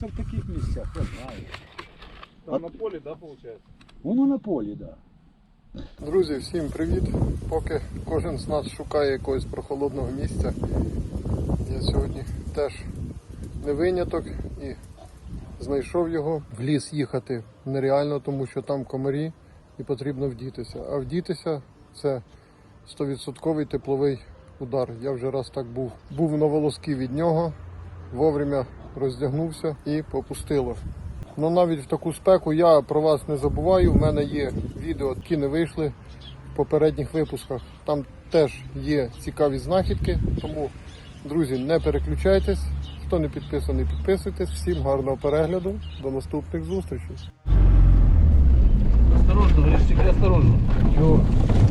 В таких місцях, я знаю. Там на полі, да, виходить? Воно на полі, так. Да. Друзі, всім привіт! Поки кожен з нас шукає якогось прохолодного місця. Я сьогодні теж не виняток і знайшов його. В ліс їхати нереально, тому що там комарі і потрібно вдітися. А вдітися це 100% тепловий удар. Я вже раз так був. Був на волоски від нього, вовремя роздягнувся і попустило. Ну навіть в таку спеку я про вас не забуваю. В мене є відео, які не вийшли в попередніх випусках. Там теж є цікаві знахідки. Тому, друзі, не переключайтесь. Хто не підписаний, підписуйтесь. Всім гарного перегляду. До наступних зустрічей. Осторожно, тебе осторожно. Чого?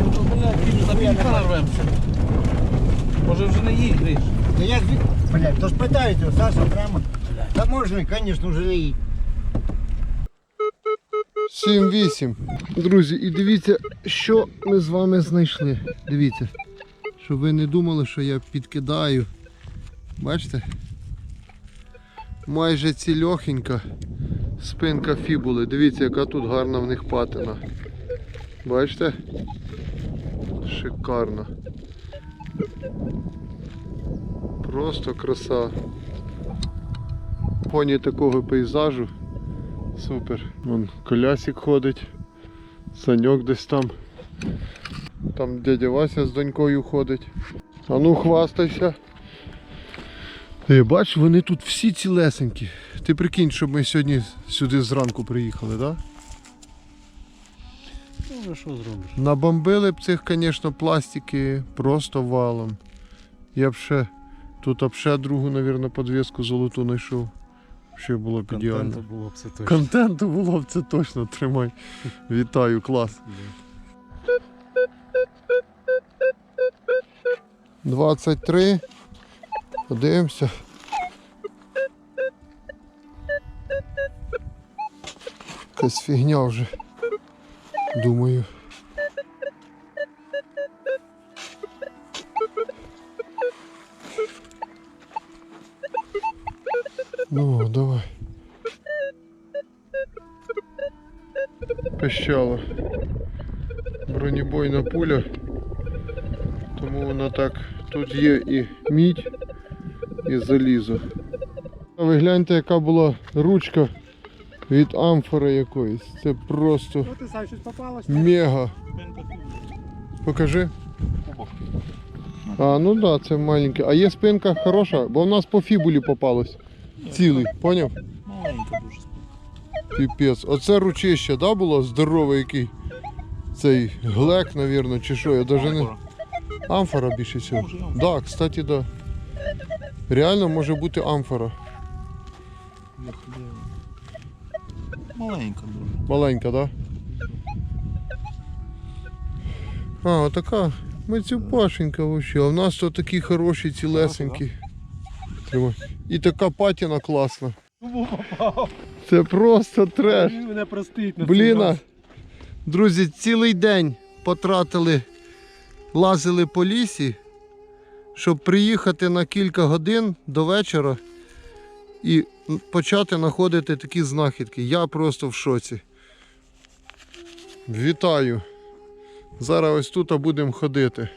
Ну, за пінька нарвемося. Може вже не їдь, Гриш. Да я, блядь, то ж питаєте, Саша прямо. Та можна, звісно, вже не їдь. 7-8. Друзі, і дивіться, що ми з вами знайшли. Дивіться, щоб ви не думали, що я підкидаю. Бачите? Майже цільохенька спинка фібули. Дивіться, яка тут гарна в них патина. Бачите? Шикарно. Просто краса. Фоні такого пейзажу. Супер. Вон колясик ходить. Саньок десь там. Там дядя Вася з донькою ходить. А ну хвастайся. Ти бач, вони тут всі цілесенькі. Ти прикинь, щоб ми сьогодні сюди зранку приїхали, так? Да? Ну, що зробиш? Набомбили б цих, звісно, пластики просто валом. Я б ще тут б ще другу, мабуть, подвіску золоту знайшов. Ще було б ідеально. Контенту було б це точно. Контенту було б це точно тримай. Вітаю, клас. 23. Подивимося. Якась фігня вже. Думаю. Ну, давай. Пищала. Бронебойна пуля. Тому вона так. Тут є і мідь, і залізо. А Ви гляньте, яка була ручка від амфори якоїсь. Це просто Ну мега. Покажи. А, ну так, да, це маленьке. А є спинка хороша, бо в нас по фібулі попалось. Цілий, поняв? Маленька дуже Піпець. Оце ручище, да, було здорове який? Цей глек, навірно, чи що, я даже не. Амфора більше всього. Амфора. Да, кстати, да. Реально може бути амфора. Маленька дуже. Маленька, да? А, отака мацюпашенька вообще. А в нас то такі хороші, цілесенькі. Тримай. І така патіна класна. Це просто треш. Мене простить на Блін, друзі, цілий день потратили, лазили по лісі, щоб приїхати на кілька годин до вечора і почати знаходити такі знахідки. Я просто в шоці. Вітаю. Зараз ось тут будемо ходити.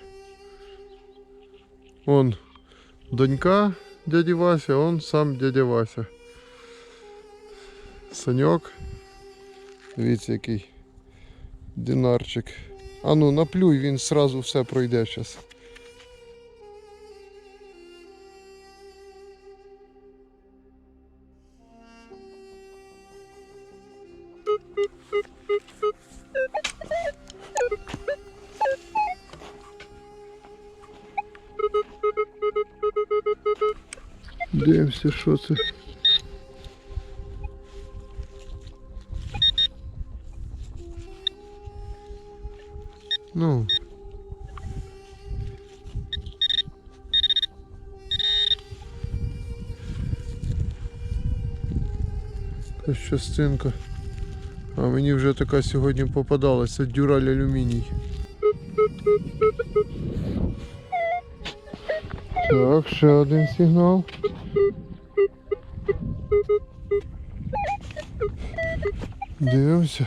Он донька дяді Вася, он сам дядя Вася. Саньок. Дивіться, який динарчик. А ну наплюй, він сразу все пройде зараз. Дивимося, що це. Ну. Якась частинка. А мені вже така сьогодні попадалася дюраль алюміній. Так, ще один сигнал. Дивимося.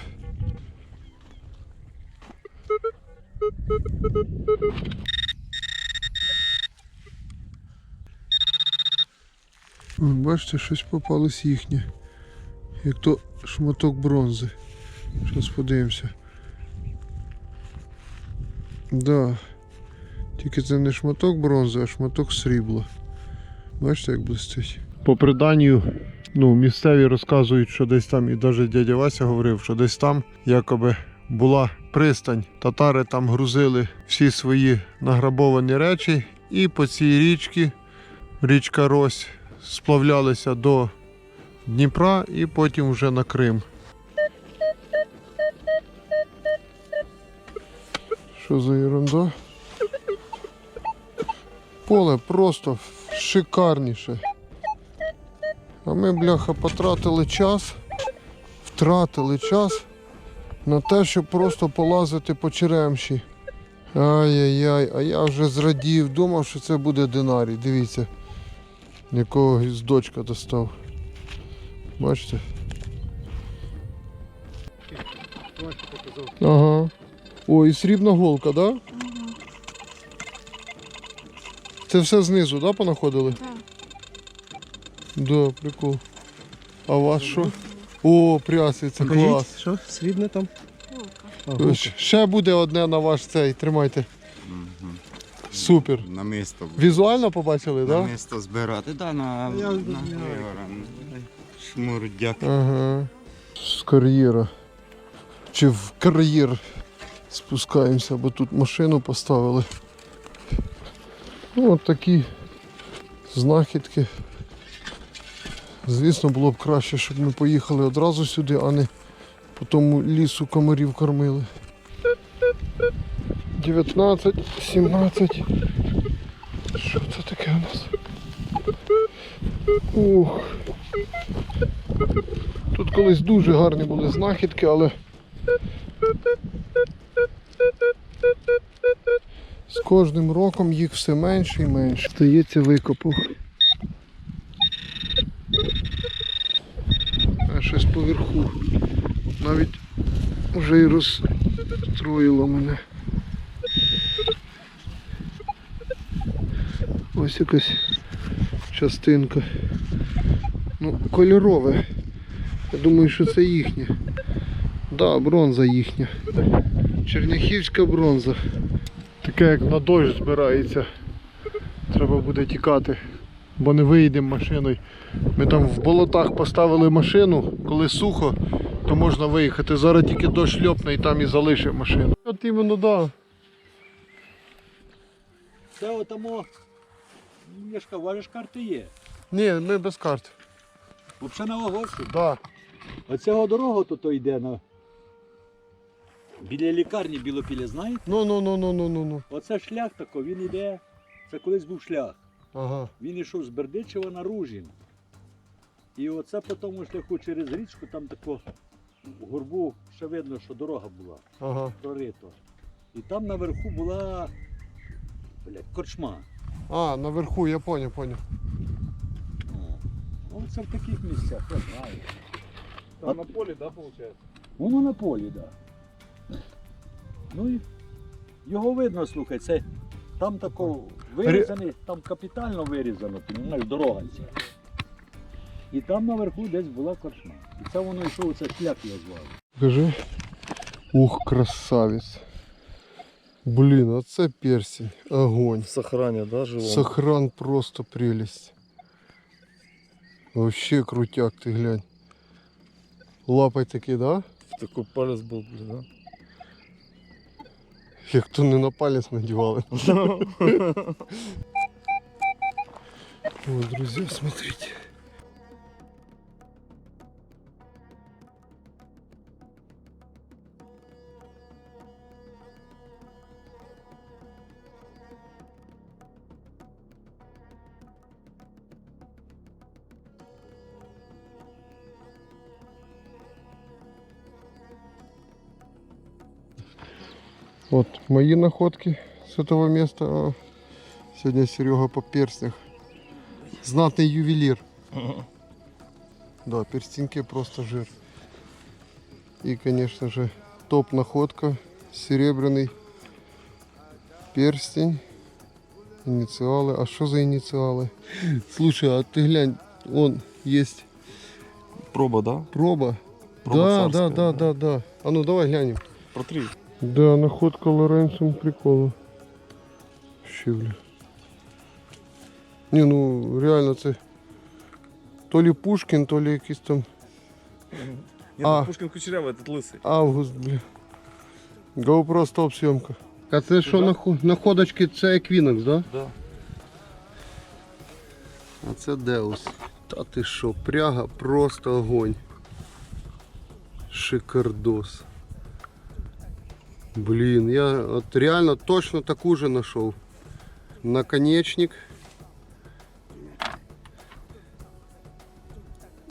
Бачите, щось попалось їхнє. Як то шматок бронзи. Зараз подивимося. Да. Тільки це не шматок бронзи, а шматок срібла. Бачите, як блистить? По преданню, ну, місцеві розказують, що десь там, і навіть дядя Вася говорив, що десь там якоби була пристань. Татари там грузили всі свої награбовані речі, і по цій річці, річка Рось, сплавлялися до Дніпра і потім вже на Крим. Що за ерунда? Поле просто шикарніше. А ми, бляха, потратили час, втратили час на те, щоб просто полазити по черемші. Ай-яй-яй, а я вже зрадів, думав, що це буде динарій. Дивіться, якого гіздочка достав. Бачите? Ага. О, і срібна голка, так? Да? Це все знизу, да, понаходили? Так. Да, прикол. А у вас що? О, пряситься, клас. що срібне там? Щ- Ще буде одне на ваш цей, тримайте. Супер. На місто. Візуально побачили, На так? Да? місто збирати, да, на, на Григора. Шмурдяк. Ага. З кар'єра. Чи в кар'єр спускаємося, бо тут машину поставили. Ну, от такі знахідки. Звісно, було б краще, щоб ми поїхали одразу сюди, а не по тому лісу комарів кормили. 19, 17. Що це таке у нас? Ух. Тут колись дуже гарні були знахідки, але з кожним роком їх все менше і менше. Стається викопу. А щось поверху. Навіть вже і розстроїло мене. Ось якась частинка. Ну, кольорове. Я думаю, що це їхнє. Да, бронза їхня. Черняхівська бронза. Таке як на дощ збирається. Треба буде тікати, бо не виїдемо машиною. Ми там в болотах поставили машину, коли сухо, то можна виїхати. Зараз тільки дощ шльопне і там і залишив машину. От іменно, да. Це отамо. Я ж карти є. Ні, ми без карт. Взагалі на Огорську. Да. Оцього дорога тут йде на. Біля лікарні Білопілля, знаєте? Ну, ну, ну, ну, ну, ну, ну. Оце шлях тако, він йде. Це колись був шлях. Ага. Він йшов з Бердичева на Ружін. І оце по тому шляху через річку, там тако в горбу ще видно, що дорога була, Ага. прорито. І там наверху була блядь, корчма. А, наверху, я понял, понял. О, Оце в таких місцях, я знаю. Там на полі, да, виходить? Воно на полі, так. Да. Ну і його видно, слухай, це там тако вирізаний, там капітально вирізано, понімаєш, дорога ця. І там наверху десь була корчма. І це воно йшов, це шлях я звав. Покажи. Ух, красавець. Блін, а це персень. Огонь. Сохраня, да, живо? Сохран просто прелесть. Вообще крутяк, ти глянь. Лапай такі, да? Такой палец был, блин, да? Як то не на палець надівали. О, друзья, смотрите. Вот мои находки с этого места. Сегодня Серега по перстнях. Знатный ювелир. Да, перстеньки просто жир. И, конечно же, топ-находка. Серебряный перстень. Инициалы. А что за инициалы? Слушай, а ты глянь, он есть Проба, да? проба. Проба да, да, да, да. да, да. А ну давай глянем. Протри. Да, находка Лоренцем прикола. Щивля. Не, ну реально це то ли Пушкін, то ли якийсь там Ні, А. а. Пушкін Кучерявий, этот лисий. август, бля. GoPro стоп зйомка. А це що нахо- находочки, це Equinox, да? Да. А це Деус. Та ти що, пряга просто огонь. Шикардос. Блін, я от реально точно таку же знайшов. Наконечник.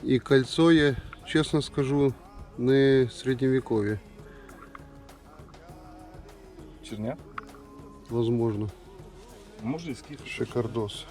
І кольцо є, чесно скажу, не середньовікові. Черня? Возможно. Може і скіф. Шикардос.